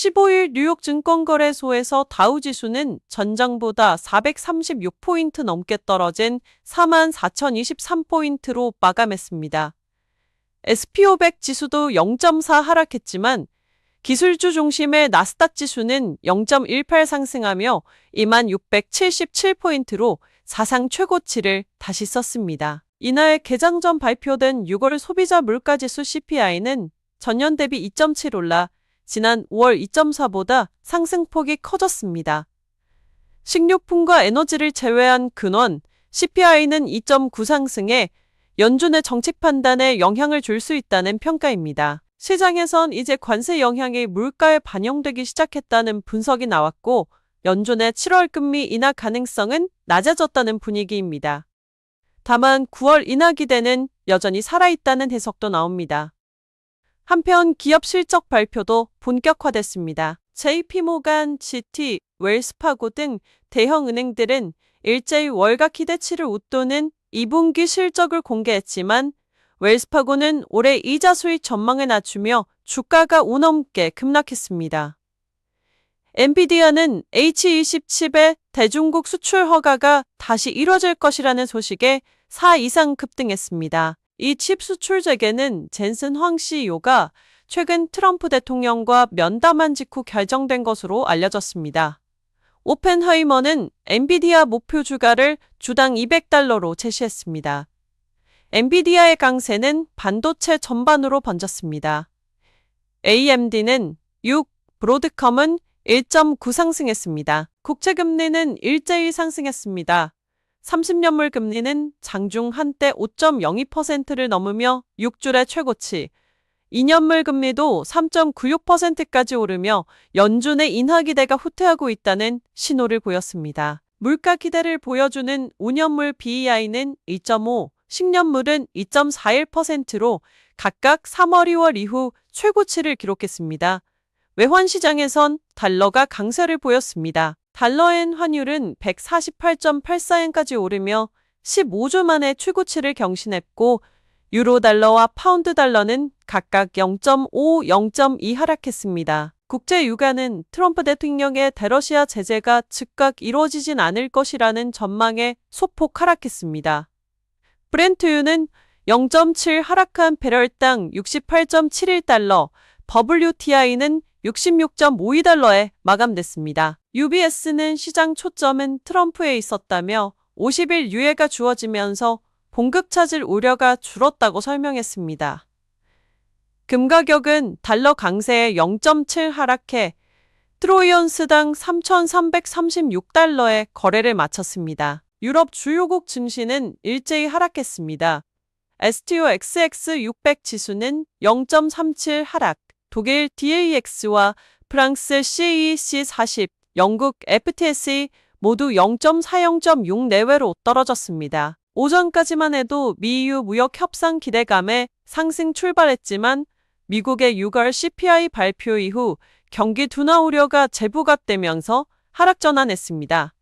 15일 뉴욕 증권거래소에서 다우지수는 전장보다 436포인트 넘게 떨어진 44,023포인트로 마감했습니다. SP500 지수도 0.4 하락했지만 기술주 중심의 나스닥 지수는 0.18 상승하며 2677포인트로 사상 최고치를 다시 썼습니다. 이날 개장 전 발표된 6월 소비자 물가지수 CPI는 전년 대비 2.7 올라 지난 5월 2.4보다 상승폭이 커졌습니다. 식료품과 에너지를 제외한 근원 CPI는 2.9 상승해 연준의 정책 판단에 영향을 줄 수 있다는 평가입니다. 시장에선 이제 관세 영향이 물가에 반영되기 시작했다는 분석이 나왔고 연준의 7월 금리 인하 가능성은 낮아졌다는 분위기입니다. 다만 9월 인하 기대는 여전히 살아있다는 해석도 나옵니다. 한편 기업 실적 발표도 본격화됐습니다. JP모간, GT, 웰스파고 등 대형 은행들은 일제히 월가 기대치를 웃도는 2분기 실적을 공개했지만 웰스파고는 올해 이자 수익 전망을 낮추며 주가가 5넘게 급락했습니다. 엔비디아는 H20 칩의 대중국 수출 허가가 다시 이뤄질 것이라는 소식에 4 이상 급등했습니다. 이 칩 수출 재개는 젠슨 황 CEO가 최근 트럼프 대통령과 면담한 직후 결정된 것으로 알려졌습니다. 오펜하이머는 엔비디아 목표 주가를 주당 200달러로 제시했습니다. 엔비디아의 강세는 반도체 전반으로 번졌습니다. AMD는 6, 브로드컴은 1.9 상승했습니다. 국채금리는 일제히 상승했습니다. 30년물 금리는 장중 한때 5.02%를 넘으며 6줄의 최고치, 2년물 금리도 3.96%까지 오르며 연준의 인하 기대가 후퇴하고 있다는 신호를 보였습니다. 물가 기대를 보여주는 5년물 BEI는 2.5, 10년물은 2.41%로 각각 3월, 2월 이후 최고치를 기록했습니다. 외환 시장에선 달러가 강세를 보였습니다. 달러엔 환율은 148.84엔까지 오르며 15주 만에 최고치를 경신했고 유로 달러와 파운드 달러는 각각 0.5, 0.2 하락했습니다. 국제 유가는 트럼프 대통령의 대러시아 제재가 즉각 이루어지진 않을 것이라는 전망에 소폭 하락했습니다. 브렌트유는 0.7 하락한 배럴당 68.71달러, WTI는 66.52달러에 마감됐습니다. UBS는 시장 초점은 트럼프에 있었다며 50일 유예가 주어지면서 봉급 차질 우려가 줄었다고 설명했습니다. 금 가격은 달러 강세에 0.7 하락해 트로이언스당 3,336달러에 거래를 마쳤습니다. 유럽 주요국 증시는 일제히 하락했습니다. STOXX 600 지수는 0.37 하락, 독일 DAX와 프랑스 CEC 40, 영국 FTSE 모두 0.40.6 내외로 떨어졌습니다. 오전까지만 해도 미유 무역 협상 기대감에 상승 출발했지만 미국의 6월 CPI 발표 이후 경기 둔화 우려가 재부각되면서 하락 전환했습니다.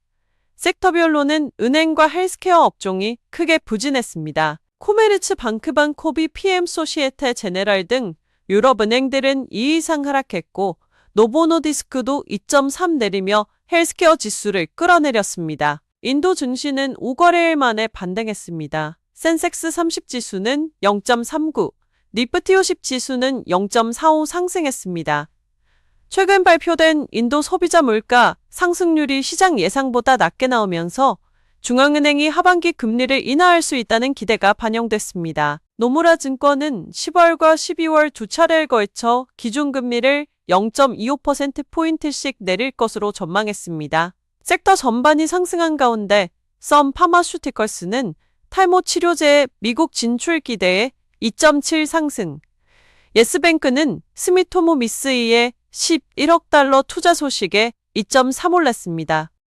섹터별로는 은행과 헬스케어 업종이 크게 부진했습니다. 코메르츠 방크반 코비 PM 소시에테 제네랄 등 유럽 은행들은 2 이상 하락했고 노보노디스크도 2.3 내리며 헬스케어 지수를 끌어내렸습니다. 인도 증시는 5거래일 만에 반등했습니다. 센섹스 30 지수는 0.39, 니프티 50 지수는 0.45 상승했습니다. 최근 발표된 인도 소비자 물가 상승률이 시장 예상보다 낮게 나오면서 중앙은행이 하반기 금리를 인하할 수 있다는 기대가 반영됐습니다. 노무라 증권은 10월과 12월 두 차례에 걸쳐 기준금리를 0.25%포인트씩 내릴 것으로 전망했습니다. 섹터 전반이 상승한 가운데 썸 파마슈티컬스는 탈모 치료제의 미국 진출 기대에 2.7 상승, 예스뱅크는 스미토모 미스이의 11억 달러 투자 소식에 2.3 올랐습니다.